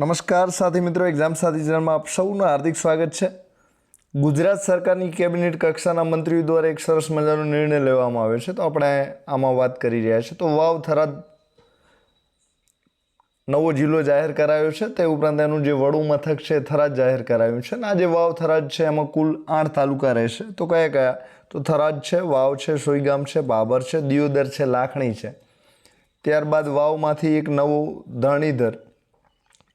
નમસ્કાર સાથી મિત્રો, એક્ઝામ સાથી ચેનલમાં આપ સૌનું હાર્દિક સ્વાગત છે. ગુજરાત સરકારની કેબિનેટ કક્ષાના મંત્રીઓ દ્વારા એક સરસ મજાનો નિર્ણય લેવામાં આવ્યો છે. તો આપણે આમાં વાત કરી રહ્યા છીએ તો વાવ થરાદ નવો જિલ્લો જાહેર કરાયો છે. તે ઉપરાંત એનું જે વડું મથક છે થરાદ જાહેર કરાયું છે. અને આ જે વાવ થરાદ છે, એમાં કુલ આઠ તાલુકા રહેશે. તો કયા કયા? તો થરાદ છે, વાવ છે, સોઈગામ છે, બાબર છે, દિયોદર છે, લાખણી છે. ત્યારબાદ વાવમાંથી એક નવો ધરણીધર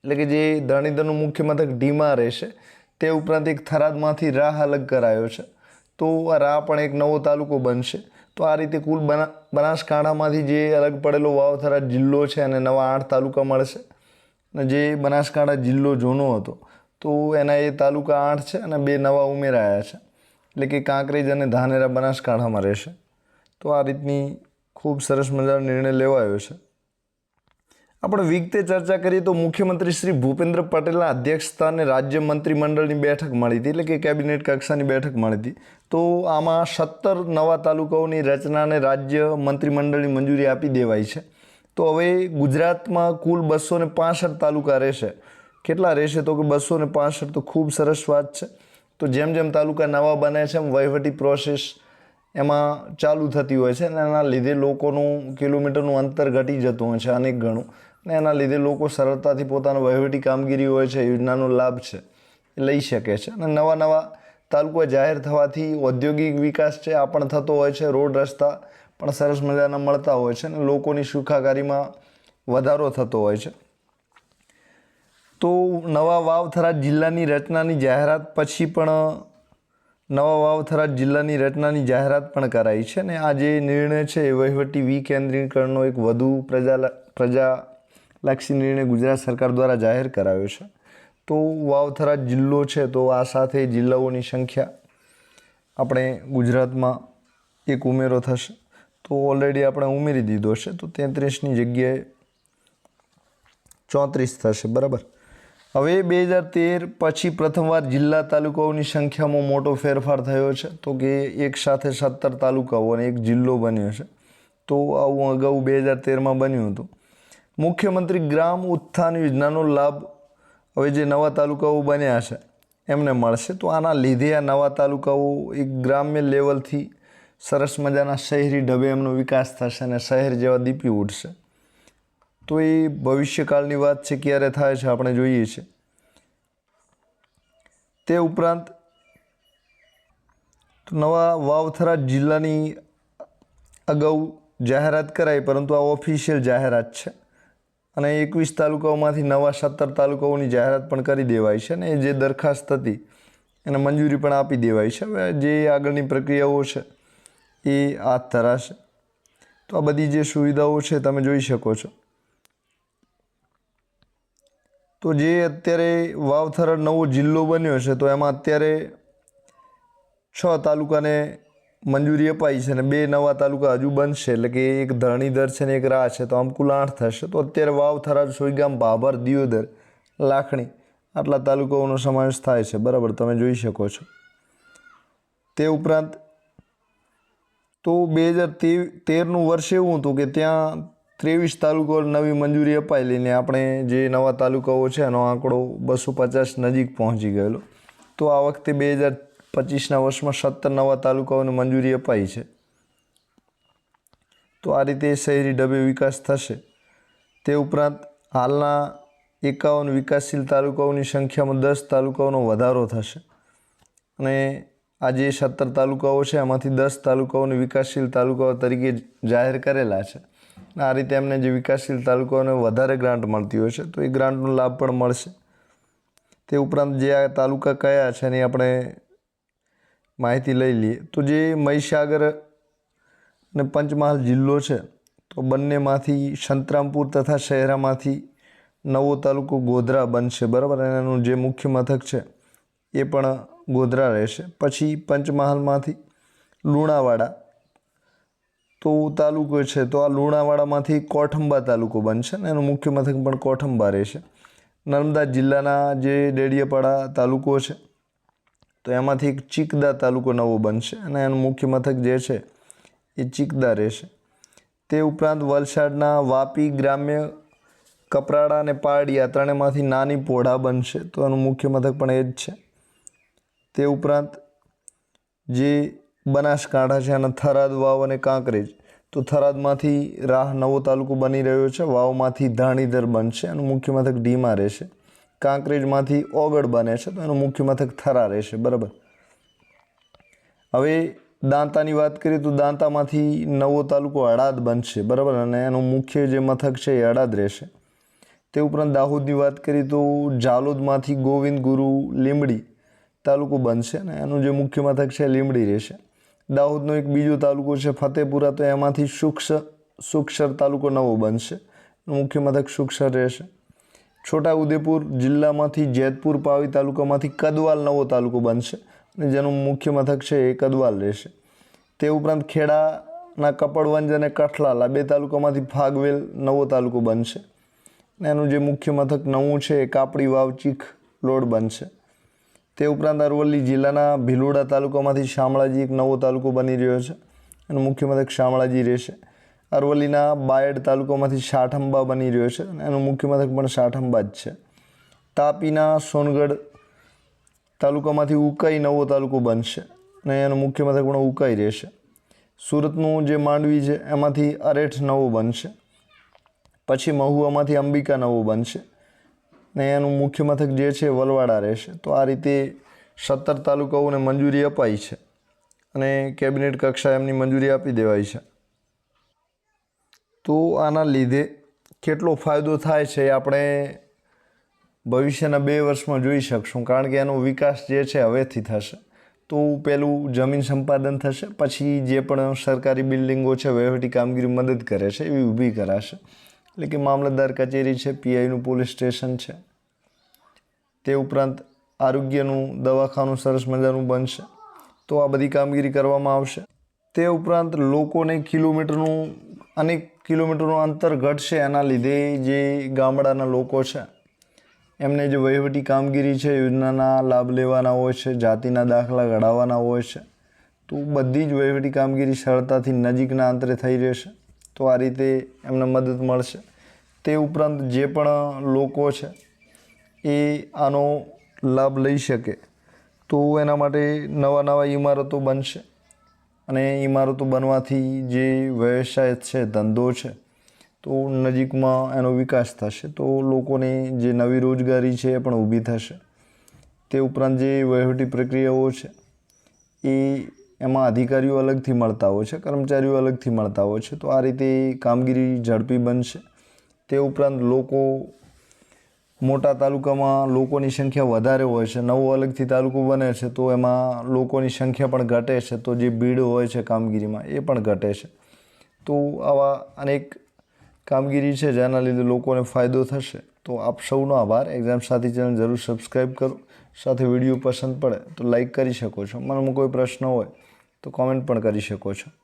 એટલે કે જે ધરણીધરનું મુખ્ય મથક ઢીમા રહેશે, તે ઉપરાંત એક થરાદમાંથી રાહ અલગ કરાયો છે. તો આ રાહ પણ એક નવો તાલુકો બનશે. તો આ રીતે કુલ બના, બનાસકાંઠામાંથી જે અલગ પડેલો વાવથરા જિલ્લો છે અને નવા આઠ તાલુકા મળશે. અને જે બનાસકાંઠા જિલ્લો જૂનો હતો, તો એના એ તાલુકા આઠ છે અને બે નવા ઉમેરાયા છે. એટલે કે કાંકરેજ અને ધાનેરા બનાસકાંઠામાં રહેશે. તો આ રીતની ખૂબ સરસ મજાનો નિર્ણય લેવાયો છે. આપણે વિગતે ચર્ચા કરીએ તો મુખ્યમંત્રી શ્રી ભૂપેન્દ્ર પટેલના અધ્યક્ષસ્થાને રાજ્ય મંત્રીમંડળની બેઠક મળી હતી, એટલે કે કેબિનેટ કક્ષાની બેઠક મળી હતી. તો આમાં સત્તર નવા તાલુકાઓની રચનાને રાજ્ય મંત્રીમંડળની મંજૂરી આપી દેવાઈ છે. તો હવે ગુજરાતમાં કુલ બસો ને પાસઠ તાલુકા રહેશે. કેટલા રહેશે તો કે બસો ને પાસઠ તો ખૂબ સરસ વાત છે. તો જેમ જેમ તાલુકા નવા બને છે, એમ વહીવટી પ્રોસેસ એમાં ચાલુ થતી હોય છે અને એના લીધે લોકોનું કિલોમીટરનું અંતર ઘટી જતું હોય છે અનેક ગણું. અને એના લીધે લોકો સરળતાથી પોતાનું વહીવટી કામગીરી હોય છે, યોજનાનો લાભ છે, એ લઈ શકે છે. અને નવા નવા તાલુકા જાહેર થવાથી ઔદ્યોગિક વિકાસ છે, આ પણ થતો હોય છે, રોડ રસ્તા પણ સરસ મજાના મળતા હોય છે અને લોકોની સુખાકારીમાં વધારો થતો હોય છે. તો નવા વાવ થરાદ જિલ્લાની રચનાની જાહેરાત પછી પણ, નવા વાવ થરાદ જિલ્લાની રચનાની જાહેરાત પણ કરાઈ છે અને આ જે નિર્ણય છે એ વહીવટી વિકેન્દ્રીકરણનો એક વધુ પ્રજા પ્રજા પ્રજાલક્ષી નિર્ણય ગુજરાત સરકાર દ્વારા જાહેર કરાયો છે. તો વાવથરા જિલ્લો છે, તો આ સાથે જિલ્લાઓની સંખ્યા આપણે ગુજરાતમાં એક ઉમેરો થશે. તો ઓલરેડી આપણે ઉમેરી દીધો છે, તો તેત્રીસની જગ્યાએ ચોત્રીસ થશે, બરાબર? હવે બે હજાર તેર પછી પ્રથમવાર જિલ્લા તાલુકાઓની સંખ્યામાં મોટો ફેરફાર થયો છે, તો કે એક સાથે સત્તર તાલુકાઓ અને એક જિલ્લો બન્યો છે. તો આવું અગાઉ બે હજાર તેરમાં બન્યું હતું. મુખ્યમંત્રી ગ્રામ ઉત્થાન યોજનાનો લાભ હવે જે નવા તાલુકાઓ બન્યા છે, એમને મળશે. તો આના લીધે આ નવા તાલુકાઓ એક ગ્રામ્ય લેવલથી સરસ મજાના શહેરી ઢબે એમનો વિકાસ થશે અને શહેર જેવા દીપી ઉઠશે તો એ ભવિષ્યકાળની વાત છે, ક્યારે થાય છે આપણે જોઈએ છે. તે ઉપરાંત તો નવા વાવથરા જિલ્લાની અગાઉ જાહેરાત કરાઈ, પરંતુ આ ઓફિશિયલ જાહેરાત છે. અને એકવીસ તાલુકાઓમાંથી નવા સત્તર તાલુકાઓની જાહેરાત પણ કરી દેવાય છે અને જે દરખાસ્ત હતી, એને મંજૂરી પણ આપી દેવાય છે. હવે જે આગળની પ્રક્રિયાઓ છે, એ હાથ ધરાશે. તો આ બધી જે સુવિધાઓ છે, તમે જોઈ શકો છો. તો જે અત્યારે વાવથરા નવો જિલ્લો બન્યો છે, તો એમાં અત્યારે છ તાલુકાને મંજૂરી અપાઈ છે અને બે નવા તાલુકા હજુ બનશે. એટલે કે એક ધરણીધર છે ને એક રાહ છે. તો આમ કુલ આઠ થશે. તો અત્યારે વાવ વાવથરા સોઈગામ, ભાભર, દિયોદર, લાખણી આટલા તાલુકાઓનો સમાવેશ થાય છે. બરાબર? તમે જોઈ શકો છો. તે ઉપરાંત તો બે હજાર તેરનું વર્ષ એવું હતું કે ત્યાં ત્રેવીસ તાલુકાઓ નવી મંજૂરી અપાઈ લઈને આપણે જે નવા તાલુકાઓ છે એનો આંકડો બસો પચાસ નજીક પહોંચી ગયેલો. તો આ વખતે બે હજાર પચીસના વર્ષમાં સત્તર નવા તાલુકાઓને મંજૂરી અપાઈ છે. તો આ રીતે શહેરી ઢબે વિકાસ થશે. તે ઉપરાંત હાલના એકાવન વિકાસશીલ તાલુકાઓની સંખ્યામાં દસ તાલુકાઓનો વધારો થશે. અને આ જે સત્તર તાલુકાઓ છે એમાંથી દસ તાલુકાઓને વિકાસશીલ તાલુકાઓ તરીકે જાહેર કરેલા છે. આ રીતે એમને જે વિકાસશીલ તાલુકાઓને વધારે ગ્રાન્ટ મળતી હોય છે, તો એ ગ્રાન્ટનો લાભ પણ મળશે. તે ઉપરાંત જે આ તાલુકા કયા છે, એની આપણે માહિતી લઈ લઈએ. તો જે મહીસાગર અને પંચમહાલ જિલ્લો છે, તો બંનેમાંથી સંતરામપુર તથા શહેરામાંથી નવો તાલુકો ગોધરા બનશે, બરાબર? એનું જે મુખ્ય મથક છે, એ પણ ગોધરા રહેશે. પછી પંચમહાલમાંથી લુણાવાડા. તો તાલુકો છે, તો આ લુણાવાડામાંથી કોઠંબા તાલુકો બનશે ને એનું મુખ્ય મથક પણ કોઠંબા રહેશે. નર્મદા જિલ્લાના જે ડેડિયાપાડા તાલુકો છે તો એમાંથી એક ચીકદા તાલુકો નવો બનશે અને એનું મુખ્ય મથક જે છે એ ચીકદા રહેશે. તે ઉપરાંત વલસાડના વાપી ગ્રામ્ય કપરાડા અને પારડી આ ત્રણેયમાંથી નાની પોઢા બનશે તો એનું મુખ્ય મથક પણ એ જ છે. તે ઉપરાંત જે બનાસકાંઠા છે અને થરાદ વાવ અને કાંકરેજ, તો થરાદમાંથી રાહ નવો તાલુકો બની રહ્યો છે, વાવમાંથી ધાણીધર બનશે, એનું મુખ્ય મથક ઢીમા રહેશે. કાંકરેજમાંથી ઓગળ બને છે તો એનું મુખ્ય મથક થરા રહેશે, બરાબર? હવે દાંતાની વાત કરીએ તો દાંતામાંથી નવો તાલુકો હળાદ બનશે, બરાબર? અને એનું મુખ્ય જે મથક છે એ હળાદ રહેશે. તે ઉપરાંત દાહોદની વાત કરીએ તો જાલોદમાંથી ગોવિંદ ગુરુ લીમડી તાલુકો બનશે અને એનું જે મુખ્ય મથક છે એ લીંબડી રહેશે. દાહોદનો એક બીજો તાલુકો છે ફતેપુરા, તો એમાંથી સુક્ષ સુક્ષર તાલુકો નવો બનશે. મુખ્ય મથક સુક્ષર રહેશે. છોટા ઉદેપુર જિલ્લામાંથી જેતપુર પાવી તાલુકામાંથી કદવાલ નવો તાલુકો બનશે અને જેનું મુખ્ય મથક છે એ કદવાલ રહેશે. તે ઉપરાંત ખેડાના કપડવંજ અને કઠલાલ બે તાલુકામાંથી ફાગવેલ નવો તાલુકો બનશે. અને એનું જે મુખ્ય મથક નવું છે એ કાપડી વાવ ચીખ લોડ બનશે. તે ઉપરાંત અરવલ્લી જિલ્લાના ભીલોડા તાલુકામાંથી શામળાજી એક નવો તાલુકો બની રહ્યો છે એનું મુખ્ય મથક શામળાજી રહેશે. અરવલ્લીના બાયડ તાલુકામાંથી શાઠંબા બની રહ્યો છે અને એનું મુખ્ય મથક પણ શાઠંબા જ છે. તાપીના સોનગઢ તાલુકામાંથી ઉકાઈ નવો તાલુકો બનશે અને એનું મુખ્ય મથક પણ ઉકાઈ રહેશે. સુરતનું જે માંડવી છે એમાંથી અરેઠ નવો બનશે. પછી મહુવામાંથી અંબિકા નવો બનશે ને એનું મુખ્ય મથક જે છે વલવાડા રહેશે. તો આ રીતે સત્તર તાલુકાઓને મંજૂરી અપાઈ છે અને કેબિનેટ કક્ષાએ એમની મંજૂરી આપી દેવાઈ છે. તો આના લીધે કેટલો ફાયદો થાય છે આપણે ભવિષ્યના બે વર્ષમાં જોઈ શકશું. કારણ કે એનો વિકાસ જે છે હવેથી થશે. તો પહેલું જમીન સંપાદન થશે, પછી જે પણ સરકારી બિલ્ડિંગો છે, વહીવટી કામગીરી મદદ કરે છે, એવી ઊભી કરાશે. એટલે કે મામલતદાર કચેરી છે, પીઆઈનું પોલીસ સ્ટેશન છે. તે ઉપરાંત આરોગ્યનું દવાખાનું સરસ મજાનું બનશે. તો આ બધી કામગીરી કરવામાં આવશે. તે ઉપરાંત લોકોને કિલોમીટરનું અનેક કિલોમીટરનું અંતર ઘટશે, એના લીધે જે ગામડાના લોકો છે, એમને જે વહીવટી કામગીરી છે, યોજનાના લાભ લેવાના હોય છે, જાતિના દાખલા ઘડાવવાના હોય છે, તો બધી જ વહીવટી કામગીરી સરળતાથી નજીકના અંતરે થઈ રહેશે, તો આ રીતે એમને મદદ મળશે. તે ઉપરાંત જે પણ લોકો છે, એ આનો લાભ લઈ શકે, તો એના માટે નવા નવા ઇમારતો બનશે. અને ઇમારતો બનવાથી જે વ્યવસાય છે, ધંધો છે, તો નજીકમાં એનો વિકાસ થશે, તો લોકોને જે નવી રોજગારી છે એ પણ ઊભી થશે. તે ઉપરાંત જે વહીવટી પ્રક્રિયાઓ છે, એ એમાં અધિકારીઓ અલગથી મળતા હોય છે, કર્મચારીઓ અલગથી મળતા હોય છે, તો આ રીતે કામગીરી ઝડપી બનશે. તે ઉપરાંત લોકો મોટા તાલુકામાં લોકોની સંખ્યા વધારે હોય છે, નવો અલગથી તાલુકો બને છે, તો એમાં લોકોની સંખ્યા પણ ઘટે છે, તો જે ભીડ હોય છે કામગીરીમાં એ પણ ઘટે છે. તો આવા અનેક કામગીરી છે, જેના લીધે લોકોને ફાયદો થશે. તો આપ સૌનો આભાર. એક્ઝામ સાથી ચેનલ જરૂર સબસ્ક્રાઈબ કરો. સાથે વીડિયો પસંદ પડે તો લાઈક કરી શકો છો. મનમાં કોઈ પ્રશ્ન હોય તો કોમેન્ટ પણ કરી શકો છો.